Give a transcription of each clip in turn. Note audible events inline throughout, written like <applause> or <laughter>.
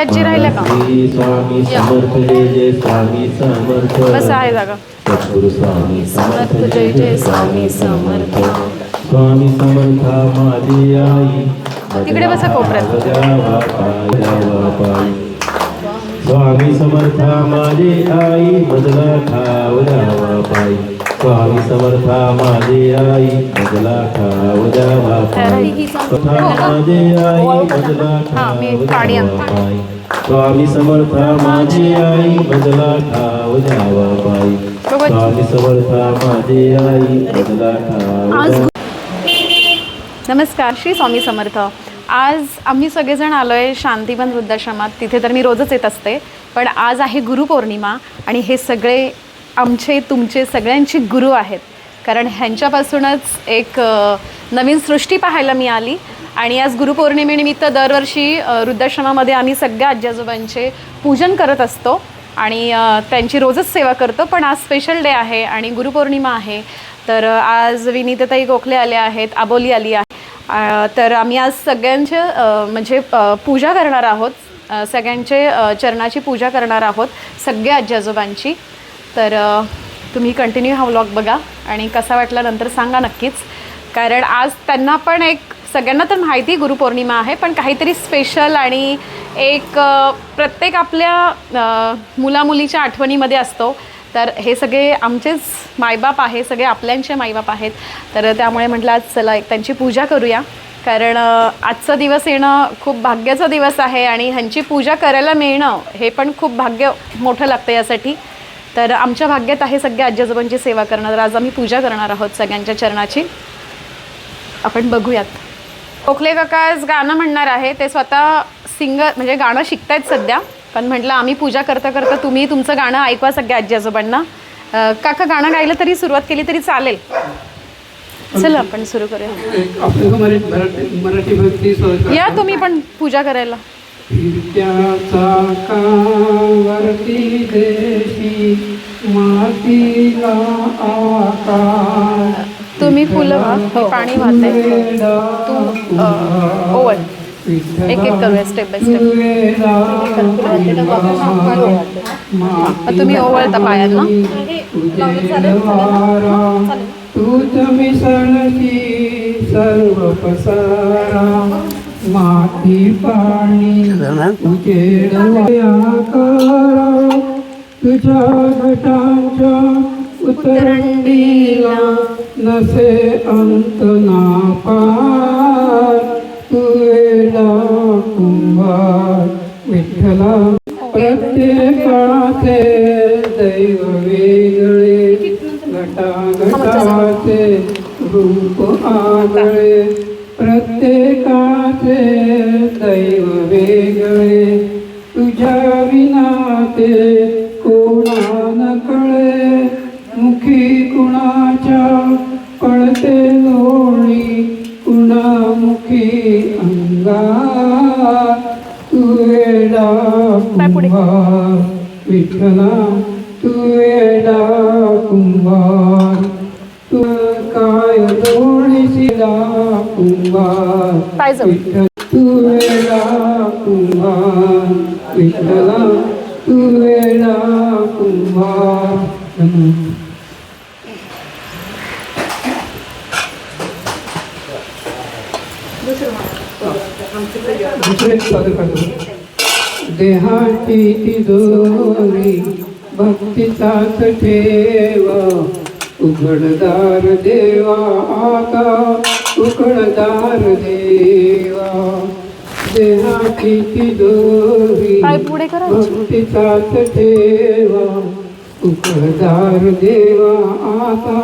आजी राहिल्या का? श्री स्वामी. समर्थ स्वामी समर्थ. बस आहे जागा. सद्गुरु स्वामी समर्थ जय जय स्वामी समर्थ. स्वामी समर्था माझी आई. तिकडे बसा कोपऱ्यात. स्वामी समर्था माझी आई. ठाव द्यावा पाय. स्वामी समर्था माझी आई बदला ठाव द्यावा पाय स्वतः माझे आई बदला मी ठाव पाणी द्यावा. पाय. स्वामी समर्था माझी आई बदला ठाव द्यावा पाय. बघा. स्वामी समर्था माझी आई आज द्यावा नमस्कार श्री स्वामी समर्थ. आज आम्ही सगळेजण आलो आहे शांतीवन वृद्धाश्रमात. तिथे तर मी रोजच येत असते पण आज आहे गुरुपौर्णिमा आणि हे सगळे आमचे तुमचे सगळ्यांची गुरु आहेत. कारण ह्यांच्यापासूनच एक नवीन सृष्टी पाहायला मी आली आणि आज गुरुपौर्णिमेनिमित्त दरवर्षी वृद्धाश्रमामध्ये आम्ही सगळ्या आजी आजोबांचे पूजन करत असतो. आणि त्यांची रोजच सेवा करतो. पण आज स्पेशल डे आहे आणि गुरुपौर्णिमा आहे. तर आज विनीतताई गोखले आले आहेत आबोली आली आहे. तर आम्ही आज सगळ्यांचे म्हणजे पूजा करणार आहोत. सगळ्यांचे चरणाची पूजा करणार आहोत सगळ्या आजी आजोबांची तर तुम्ही कंटिन्यू हा व्लॉग बघा आणि कसा वाटला नंतर सांगा नक्कीच. कारण आज त्यांना पण एक सगळ्यांना तर माहिती गुरुपौर्णिमा आहे पण काहीतरी स्पेशल आणि एक प्रत्येक आपल्या मुलामुलीच्या आठवणीमध्ये असतो. तर हे सगळे आमचेच मायबाप आहे सगळे आपल्यांचे मायबाप आहेत. तर त्यामुळे म्हटलं आज चला एक त्यांची पूजा करूया. कारण आजचा दिवस येणं खूप भाग्याचा दिवस आहे आणि ह्यांची पूजा करायला मिळणं हे पण खूप भाग्य मोठं लागतं यासाठी. तर आमच्या भाग्यात आहे सगळ्या आजी आजोबांची सेवा करणं तर आज आम्ही पूजा करणार आहोत सगळ्यांच्या चरणाची. आपण बघूयात. कोकले काका आज गाणं म्हणणार आहे ते स्वतः सिंगर म्हणजे गाणं शिकतायत सध्या. पण म्हटलं आम्ही पूजा करता करता तुम्ही तुमचं गाणं ऐकवा सगळ्या आजी आजोबांना. काका गाणं गायलं तरी सुरुवात केली तरी चालेल. चला आपण सुरू करूया. या तुम्ही पण पूजा करायला. फिरत्याचा कावरती देशी मातीला आकार. तुम्ही फुलं व्हा पाणी वाहते तू ओवळ एक एक करूया स्टेप बाय स्टेप तुम्ही ओवळता पायांना तूच मिसळती सर्व पसारा माती पाणी उजेड आकारा तुझ्या घटांच्या उतरंडीला नसे अंत ना पार तू वेडा कुंभार विठ्ठला. प्रत्येकाचे दैव वेगळे घटाघटाचे रूप आगळे. प्रत्येकाचे दैव वेगळे तुझ्या विना ते कोणा न कळे मुखी कुणाच्या पळते लोणी कुणामुखी अंगार तू वेडा कुंभार विठ्ठला तू वेडा कुंभार तू काय दोणीशिला कुंभार पाय जवळ. विठ्ठल तू वेडा कुंभार विठ्ठला तू वेडा कुंभार धन्यवाद. दुसरे सादर करतो देहाची तिजोरी भक्तीचाच ठेव उघडदार देवा आता उघडदार देवा देहाची तिजोरी पाय पुढे. भक्तीचाच ठेवा उघडदार देवा आता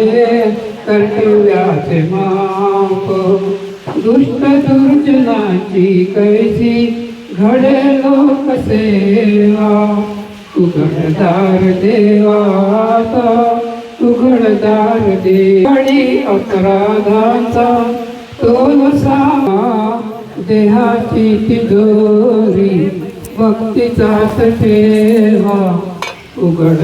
हे कर्तव्याचे माप दुष्ट दुर्जनाची कैसी घडे लोकसेवा उघडदार देवाचा उघडदार देवाडी अपराधांचा तोल सामा देहाची तिजोरी भक्तीचाच ठेवा उघड.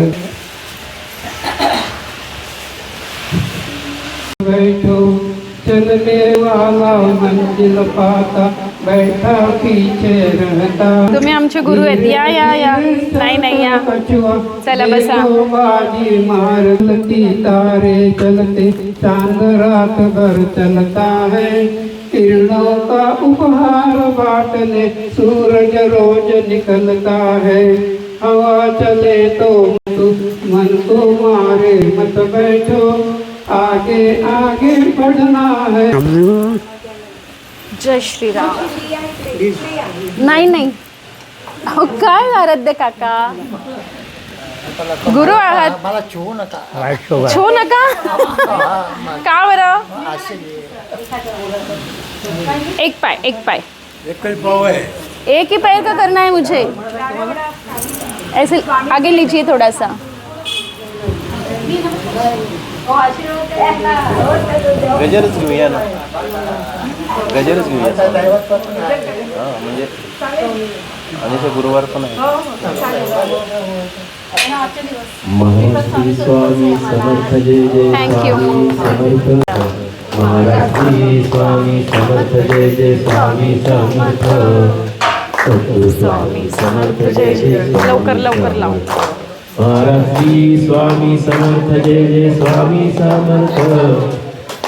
बैठो चलने वाला मंजिल पाता. बैठा पीछे रहता तुम्ही आमचे गुरु आहेत. या या या. नाही नाही या. चला बसा. बाजी मारती तारे चलते चाँद रात भर चलता है किरणों का उपहार बाटने सूरज रोज निकलता है हवा चले तो मन को मारे मत बैठो आगे आगे बढ़ना है। जय श्रीराम नाही नाही। काय आराध्य काका? गुरु आहात मला चिवू नका छो नका का? बरं एक पाय एक पाय। एक ही पैर का करना है मुझे। ऐसे आगे लीजिए थोड़ा सा। ना? गजरच घेऊया हां म्हणजे आणि ते गुरुवार पण आहे महाराष्ट्री स्वामी समर्थ जय जय Thank you. स्वामी समर्थ महाराष्ट्री स्वामी समर्थ जय जय स्वामी समर्थ स्वामी समर्थ जय जय स्वामी लवकर, लवकर लाव. महाराष्ट्री स्वामी समर्थ जय जय स्वामी समर्थ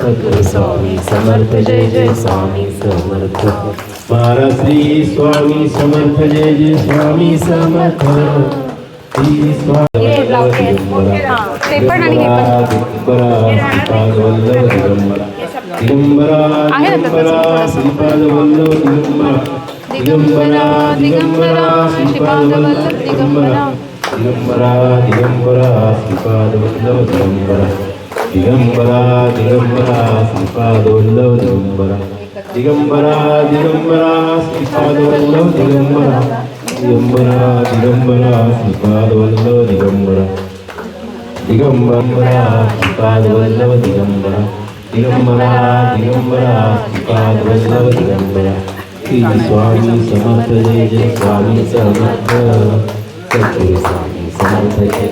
सद्गुरु स्वामी समर्थ जय जय स्वामी समर्थ महाराष्ट्री स्वामी समर्थ जय जय स्वामी समर्थ श्री स्वामी हां ते पण आणि हे पण. दिगंबरा आहे ना दिगंबरा श्रीपाद वल्लभ दिगंबरा दिगंबरा दिगंबरा श्रीपाद वल्लभ दिगंबरा. दिगंबरा दिगंबरा श्रीपाद वल्लभ दिगंबरा दिगंबरा दिगंबरा श्रीपाद वल्लभ दिगंबरा दिगंबरा दिगंबरा श्रीपाद वल्लभ दिगंबरा दिगंबरा दिगंबरा श्रीपाद वल्लभ दिगंबरा दिगंबरा श्रीपाद वल्लभ दिगंबरा दिगंबरा दिगंबरा श्रीपाद वल्लभ दिगंबरा श्री स्वामी समर्थ जय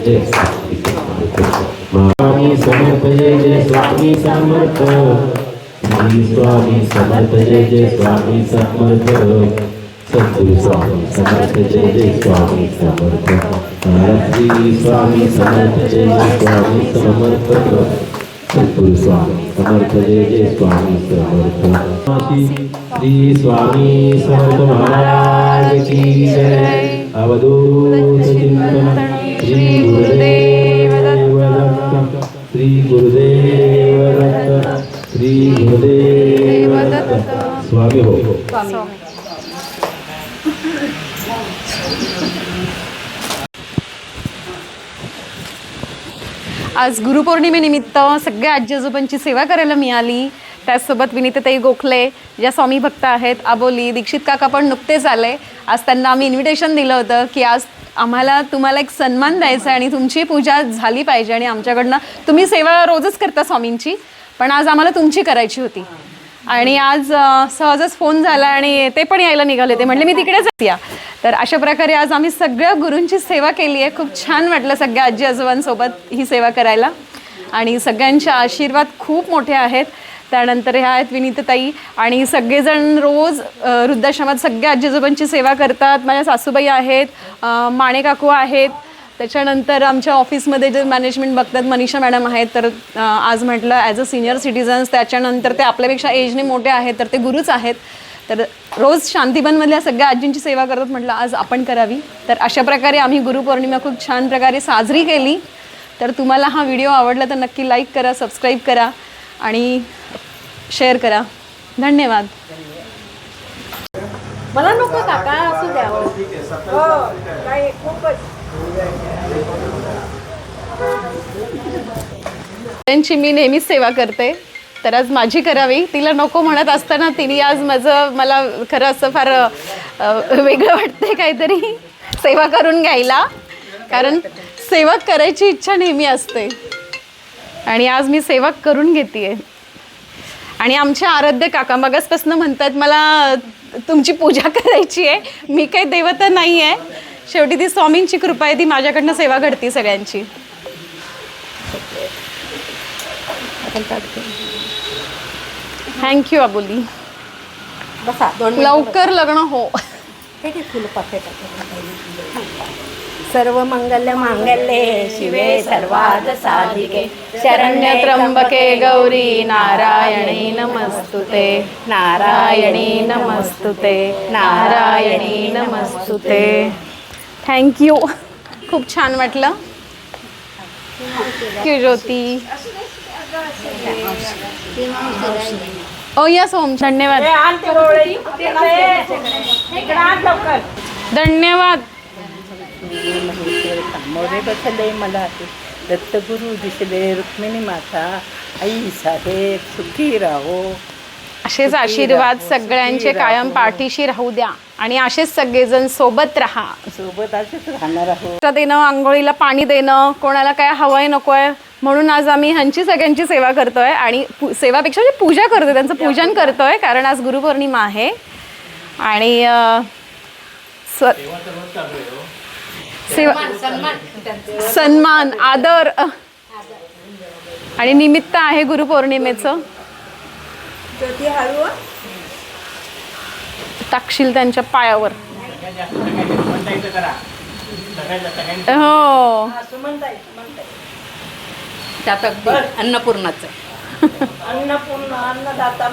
जय स्वामी समर्थ जय जय स्वामी समर्थ. श्री स्वामी समर्थ जय जय स्वामी समर्थ. सद्गुरु स्वामी समर्थ जय जय स्वामी समर्थ. श्री स्वामी समर्थ जय जय स्वामी समर्थ. सद्गुरु स्वामी समर्थ जय जय स्वामी समर्थ. श्री स्वामी समर्थ महाराज की जय. अवधूत चिंतन. श्री गुरुदेव स्वामी हो। आज गुरुपौर्णिमेनिमित्त सगळ्या आजी आजोबांची सेवा करायला मिळाली. त्याचसोबत विनीतताई गोखले ज्या स्वामी भक्त आहेत आबोली दीक्षित काका पण नुकतेच आले. आज त्यांना आम्ही इन्व्हिटेशन दिलं होतं की आज आम्हाला तुम्हाला एक सन्मान द्यायचा आहे आणि तुमची पूजा झाली पाहिजे आणि आमच्याकडनं तुम्ही सेवा रोजच करता स्वामींची. पण आज आम्हाला तुमची करायची होती. आणि आज सहजच फोन झाला आणि ते पण यायला निघाले ते म्हणले मी तिकडेच या तर अशा प्रकारे आज आम्ही सगळ्या गुरूंची सेवा केली आहे. खूप छान वाटलं सगळ्या आजी आजोबांसोबत ही सेवा करायला. आणि सगळ्यांचे आशीर्वाद खूप मोठे आहेत. त्यानंतर ह्या आहेत विनीतताई. आणि सगळेजण रोज वृद्धाश्रमात सगळ्या आजी आजोबांची सेवा करतात. माझ्या सासूबाई आहेत माणेकाकू माणे काकू आहेत. त्याच्यानंतर आमच्या ऑफिसमध्ये जे मॅनेजमेंट बघतात मनीषा मॅडम आहेत तर आज म्हटलं ॲज अ सिनियर सिटिझन्स त्याच्यानंतर ते आपल्यापेक्षा एजने मोठे आहेत तर ते गुरुच आहेत. तर रोज शांतीबनमधल्या सगळ्या आजींची सेवा करतात म्हटलं आज आपण करावी. तर अशा प्रकारे आम्ही गुरुपौर्णिमा खूप छान प्रकारे साजरी केली. तर तुम्हाला हा व्हिडिओ आवडला तर नक्की लाईक करा सबस्क्राईब करा आणि शेअर करा. धन्यवाद. मला नको काका असू द्या. हो. खूपच. त्यांची मी नेहमीच सेवा करते. तर आज माझी करावी. तिला नको म्हणत असताना तिने आज माझं मला खरं असं फार वेगळं वाटतंय काहीतरी. सेवा करून घ्यायला. कारण सेवा करायची इच्छा नेहमी असते. आणि आज मी सेवा करून घेते आणि आमचे आराध्य काका मगासपासून म्हणतात मला तुमची पूजा <laughs> करायची आहे. मी काही देवता नाही आहे शेवटी ती स्वामींची कृपा आहे ती माझ्याकडनं सेवा घडती सगळ्यांची. Thank you Aboli. बसा दोन लवकर लग्न हो. हे फुलं सर्व मंगल्य मांगल्ये शिवे सर्वाद साधिके. शरण्य त्र्यंबके गौरी नारायणी नमस्तुते. नारायणी नमस्तुते नारायणी नमस्तुते. थँक्यू खूप छान वाटलं. थँक्यू ज्योती ओ यस ओम धन्यवाद. धन्यवाद. मोरे बसले मला दत्तगुरु दिसले रुक्मिणी माता. आई साहेब सुखी राहो. असेच आशीर्वाद सगळ्यांचे कायम पाठीशी राहू द्या. आणि असेच सगळेजण सोबत राहा. सोबत असेच राहणार आहो नाश्ता देणं आंघोळीला पाणी देणं कोणाला काय हवंय नको आहे म्हणून आज आम्ही ह्यांची सगळ्यांची सेवा करतोय आणि पू- सेवापेक्षा म्हणजे पूजा करतोय त्यांचं पूजन करतोय कारण आज गुरुपौर्णिमा आहे. आणि अं, स्व- सेवा सन्मान आदर अं. आणि निमित्त आहे गुरुपौर्णिमेचं. टाकशील त्यांच्या पायावर. हो. त्यात अगदी अन्नपूर्णाचं. अन्नपूर्ण अन्नदाता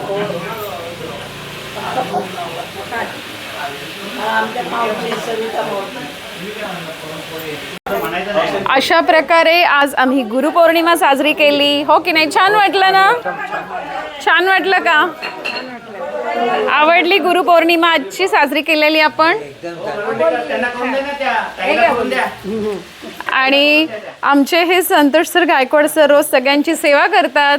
अशा प्रकारे आज आम्ही गुरुपौर्णिमा साजरी केली. हो की नाही? छान वाटलं ना? छान वाटलं का? आवडली गुरुपौर्णिमा आजची साजरी केलेली आपण. आणि आमचे हे संतोष सर गायकवाड सर रोज सगळ्यांची सेवा करतात.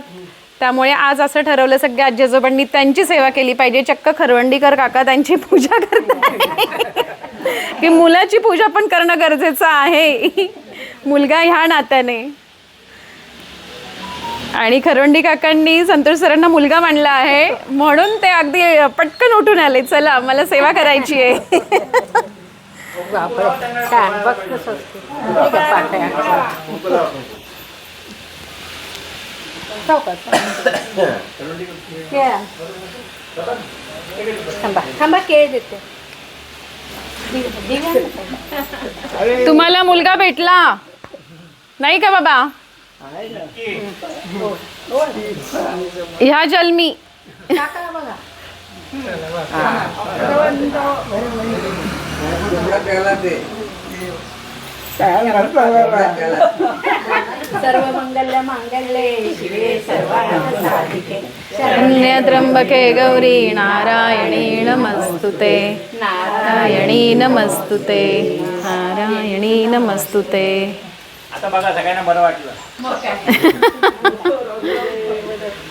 त्यामुळे आज असं ठरवलं सगळ्या आजी आजोबांनी त्यांची सेवा केली पाहिजे. चक्क खरवंडीकर काका त्यांची पूजा करतात. <laughs> की मुलाची पूजा पण करणं गरजेचं आहे. <laughs> मुलगा ह्या नात्याने. आणि खरवंडी काकांनी संतोष सरांना मुलगा मांडला आहे म्हणून ते अगदी पटकन उठून आले चला मला सेवा करायची आहे तुम्हाला मुलगा भेटला नाही का बाबा ह्या जन्मी सर्व मंगल्य मांगल्ये शिवे सर्वार्थ साधिके त्र्यंबके गौरी नारायणी नमस्तुते नारायणी नमस्तुते नारायणी नमस्तुते आता बघा सगळ्यांना बरं वाटलं.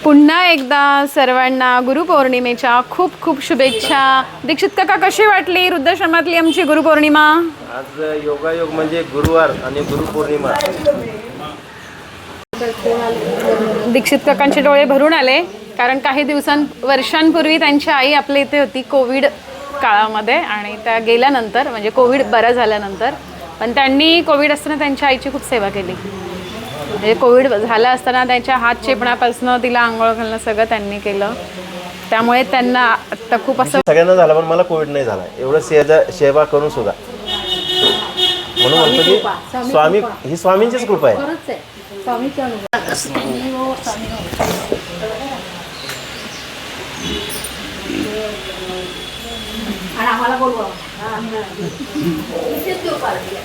पुन्हा एकदा सर्वांना गुरुपौर्णिमेच्या खूप खूप शुभेच्छा. दीक्षित काका कशी वाटली वृद्धाश्रमातली आमची गुरुपौर्णिमा? आज योगायोग म्हणजे गुरुवार आणि गुरुपौर्णिमा. दीक्षित काकांचे डोळे भरून आले कारण काही दिवसां वर्षांपूर्वी त्यांची आई आपल्या इथे होती कोविड काळामध्ये आणि त्या गेल्यानंतर म्हणजे कोविड बरं झाल्यानंतर. पण त्यांनी कोविड असताना त्यांच्या आईची खूप सेवा केली. म्हणजे कोविड झालं असताना त्यांच्या हात चेपण्यापासून तिला आंघोळ घालणं सगळं त्यांनी केलं. त्यामुळे त्यांना आत्ता खूप असं सगळ्यांना झाला पण मला कोविड नाही झाला. एवढं सेवा सेवा करून सुद्धा. म्हणून म्हणतो की स्वामी ही स्वामींचीच कृपा आहे. आणि आम्हाला बोलवा. इथेच देऊ पार्टी.